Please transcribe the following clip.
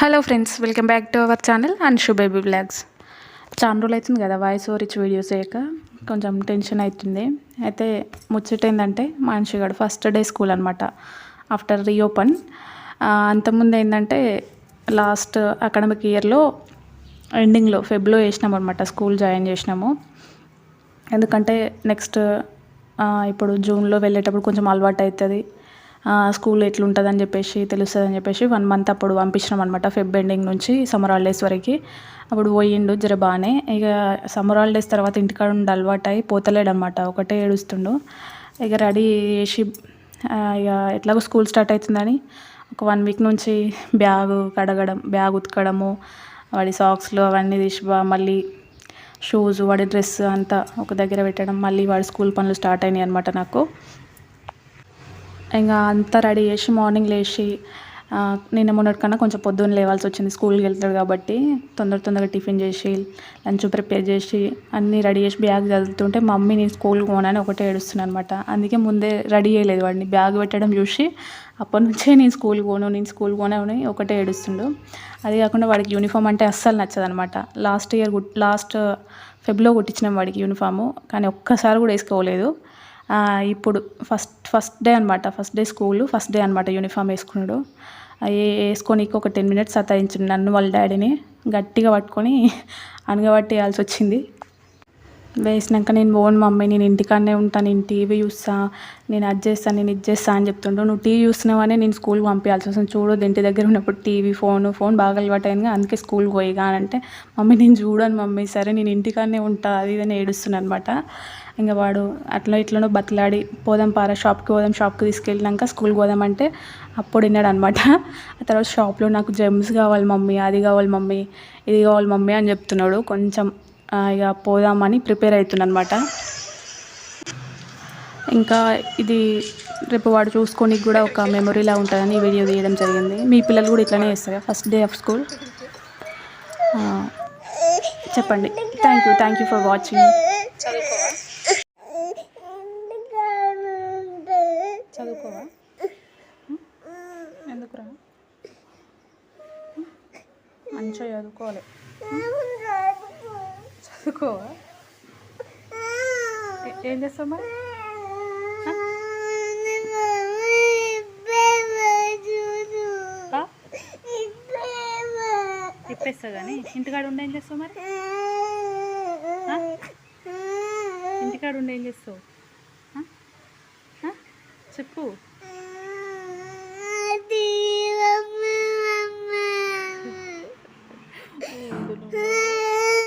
Hello friends welcome back to our channel and shoe baby blogs చాలా రోజులు అవుతుంది కదా వాయిస్ ఓవర్ ఇచ్చి వీడియోస్ చేయక కొంచెం టెన్షన్ అవుతుంది. అయితే ముచ్చట ఏంటంటే మనిషిగాడు ఫస్ట్ డే స్కూల్ అనమాట ఆఫ్టర్ రీఓపెన్ అంతకుముందు ఏంటంటే లాస్ట్ అకాడమిక్ ఇయర్లో ఎండింగ్లో ఫెబ్లో వేసినాం అనమాట స్కూల్ జాయిన్ చేసినాము. ఎందుకంటే నెక్స్ట్ ఇప్పుడు జూన్లో వెళ్ళేటప్పుడు కొంచెం అలవాటు అవుతుంది. స్కూల్ ఎట్లుంటుందని చెప్పేసి తెలుస్తుందని చెప్పేసి వన్ మంత్ అప్పుడు పంపించినాం అనమాట ఫెబ్ ఎండింగ్ నుంచి సమ్మర్ హాలిడేస్ వరకు. అప్పుడు పోయిండు జర బాగానే ఇక సమ్మర్ హాలిడేస్ తర్వాత ఇంటికాడ ఉండి అలవాటు అయి పోతలేడు అనమాట ఒకటే ఏడుస్తుండు. ఇక రెడీ చేసి ఇక ఎట్లాగో స్కూల్ స్టార్ట్ అవుతుందని ఒక వన్ వీక్ నుంచి బ్యాగ్ కడగడం బ్యాగ్ ఉతకడము వాడి సాక్స్లు అవన్నీ తీసి మళ్ళీ షూస్ వాడి డ్రెస్ అంతా ఒక దగ్గర పెట్టడం మళ్ళీ వాడి స్కూల్ పనులు స్టార్ట్ అయినాయి అనమాట నాకు. ఇంకా అంతా రెడీ చేసి మార్నింగ్ లేచి నిన్న మొన్నటి కన్నా కొంచెం పొద్దున్న లేవాల్సి వచ్చింది. స్కూల్కి వెళ్తాడు కాబట్టి తొందర తొందరగా టిఫిన్ చేసి లంచ్ ప్రిపేర్ చేసి అన్నీ రెడీ చేసి బ్యాగ్ చదువుతుంటే మమ్మీ నేను స్కూల్కి పోనని ఒకటే ఏడుస్తున్నాను అనమాట అందుకే ముందే రెడీ చేయలేదు వాడిని. బ్యాగ్ పెట్టడం చూసి అప్పటి నుంచే నేను స్కూల్కి పోను నేను స్కూల్కి పోనని అని ఒకటే ఏడుస్తుండు. అది కాకుండా వాడికి యూనిఫామ్ అంటే అస్సలు నచ్చదనమాట లాస్ట్ ఇయర్ లాస్ట్ ఫెబ్లో కుట్టించినాం వాడికి యూనిఫాము కానీ ఒక్కసారి కూడా వేసుకోలేదు. ఇప్పుడు ఫస్ట్ ఫస్ట్ డే అనమాట first day school first day అనమాట యూనిఫామ్ వేసుకున్నాడు. వేసుకొని ఒక టెన్ మినిట్స్ సతాయించిండు నన్ను వాళ్ళ డాడీని గట్టిగా పట్టుకొని అనగబట్టేయాల్సి వచ్చింది. వేసినాక నేను పోను మమ్మీ నేను ఇంటికాడనే ఉంటాను నేను టీవీ చూస్తా నేను అది చేస్తాను నేను ఇది చేస్తా అని చెప్తుండ్రు నువ్వు టీవీ చూస్తున్నావనే నేను స్కూల్కి పంపించాల్సి వస్తుంది. చూడొద్దు ఇంటి దగ్గర ఉన్నప్పుడు టీవీ ఫోన్ ఫోన్ బాగా అలవాటు అయింది అందుకే స్కూల్కి పోయిగా అంటే మమ్మీ నేను చూడను మమ్మీ సరే నేను ఇంటికాడనే ఉంటా అది ఇదని ఏడుస్తున్నాను అనమాట ఇంకా వాడు అట్లా ఇట్లనో బతలాడి పోదాం పారా షాప్కి పోదాం షాప్కి తీసుకెళ్ళినాక స్కూల్కి పోదామంటే అప్పుడు విన్నాడు అనమాట ఆ తర్వాత షాప్లో నాకు జెమ్స్ కావాలి మమ్మీ అది కావాలి మమ్మీ ఇది కావాలి మమ్మీ అని చెప్తున్నాడు. కొంచెం ఇక పోదామని ప్రిపేర్ అవుతున్నమాట ఇంకా ఇది రేపు వాడు చూసుకోనికి కూడా ఒక మెమొరీలా ఉంటుందని వీడియో తీయడం జరిగింది. మీ పిల్లలు కూడా ఇట్లనే చేస్తారు ఫస్ట్ డే ఆఫ్ స్కూల్ చెప్పండి. Thank you thank you for watching చదువుకోవా? ఎందుకురా? మంచిగా చదువుకోవాలి. చదువుకోవా ఏం చేస్తావు మరి? ఇప్పేస్తా కానీ ఇంటికాడ ఉండి ఏం చేస్తావు మరి? ఇంటికాడ ఉండి ఏం చేస్తావు? చెప్పు.